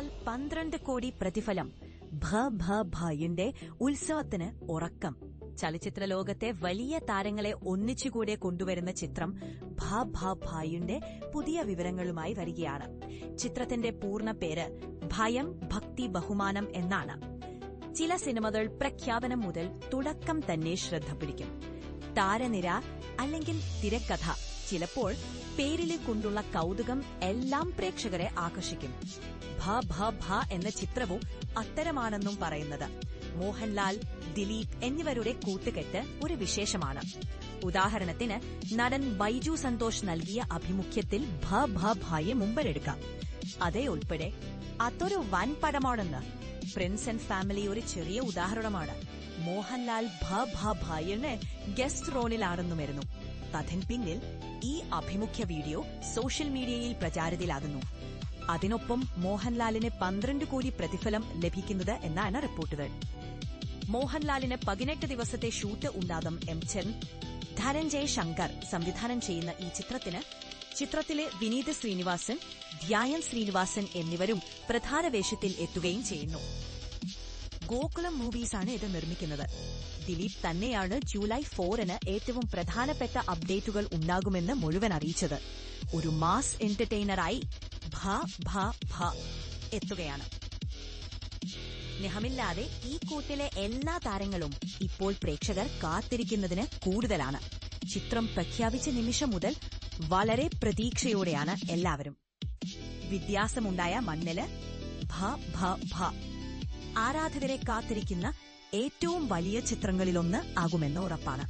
മോഹൻലാൽ പന്ത്രണ്ട് കോടി പ്രതിഫലം. ഭ ഭ ഭയുടെ ഉത്സവത്തിന് ഉറക്കം. ചലച്ചിത്ര ലോകത്തെ വലിയ താരങ്ങളെ ഒന്നിച്ചുകൂടെ കൊണ്ടുവരുന്ന ചിത്രം ഭ ഭ ഭായുടെ പുതിയ വിവരങ്ങളുമായി വരികയാണ്. ചിത്രത്തിന്റെ പൂർണ പേര് ഭയം ഭക്തി ബഹുമാനം എന്നാണ്. ചില സിനിമകൾ പ്രഖ്യാപനം മുതൽ തുടക്കം തന്നെ ശ്രദ്ധ പിടിക്കും. താരനിര അല്ലെങ്കിൽ തിരക്കഥ ചിലപ്പോൾ പേരിലെ കൊണ്ടുള്ള കൗതുകം എല്ലാം പ്രേക്ഷകരെ ആകർഷിക്കും. ഭ ഭ ഭ എന്ന ചിത്രവും അത്തരമാണെന്നും പറയുന്നത്. മോഹൻലാൽ ദിലീപ് എന്നിവരുടെ കൂട്ടുകെട്ട് ഒരു വിശേഷമാണ്. ഉദാഹരണത്തിന് നടൻ ബൈജു സന്തോഷ് നൽകിയ അഭിമുഖ്യത്തിൽ ഭ ഭ ഭയെ മുമ്പിലെടുക്കാം അതേ ഉൾപ്പെടെ അതൊരു വൻ പടമാണെന്ന് പ്രിൻസ് ആൻഡ് ഫാമിലി ഒരു ചെറിയ ഉദാഹരണമാണ്. മോഹൻലാൽ ഭ ഭ ഭായിന് ഗസ്റ്റ് റോളിലാണെന്നുമായിരുന്നു അതിന് പിന്നിൽ ഈ അഭിമുഖ്യ വീഡിയോ സോഷ്യൽ മീഡിയയിൽ പ്രചാരത്തിലാകുന്നു. അതിനൊപ്പം മോഹൻലാലിന് പന്ത്രണ്ട് കോടി പ്രതിഫലം ലഭിക്കുന്നത് എന്നാണ് റിപ്പോർട്ടുകൾ. മോഹൻലാലിന് പതിനെട്ട് ദിവസത്തെ ഷൂട്ട് ഉണ്ടാകും എം ചെൻ. ധനഞ്ജയ് ശങ്കർ സംവിധാനം ചെയ്യുന്ന ഈ ചിത്രത്തിന് ചിത്രത്തിലെ വിനീത് ശ്രീനിവാസൻ ധ്യായൻ ശ്രീനിവാസൻ എന്നിവരും പ്രധാന വേഷത്തിൽ എത്തുകയും ചെയ്യുന്നു. ഗോകുലം മൂവീസാണ് ഇത് നിർമ്മിക്കുന്നത്. ദിലീപ് തന്നെയാണ് ജൂലൈ ഫോറിന് ഏറ്റവും പ്രധാനപ്പെട്ട അപ്ഡേറ്റുകൾ ഉണ്ടാകുമെന്ന് മുഴുവൻ അറിയിച്ചത്. ഒരു മാസ് എന്റർടൈനറായി ഭ ഭ ഭ എത്തുകയാണ്. നെഹമില്ലാതെ ഈ കൂട്ടിലെ എല്ലാ താരങ്ങളും ഇപ്പോൾ പ്രേക്ഷകർ കാത്തിരിക്കുന്നതിന് കൂടുതലാണ്. ചിത്രം പ്രഖ്യാപിച്ച നിമിഷം മുതൽ വളരെ പ്രതീക്ഷയോടെയാണ് എല്ലാവരും. വ്യത്യാസമുണ്ടായ മണ്ണിൽ ഭ ഭ ഭ ആരാധകരെ കാത്തിരിക്കുന്ന ഏറ്റവും വലിയ ചിത്രങ്ങളിലൊന്ന് ആകുമെന്ന് ഉറപ്പാണ്.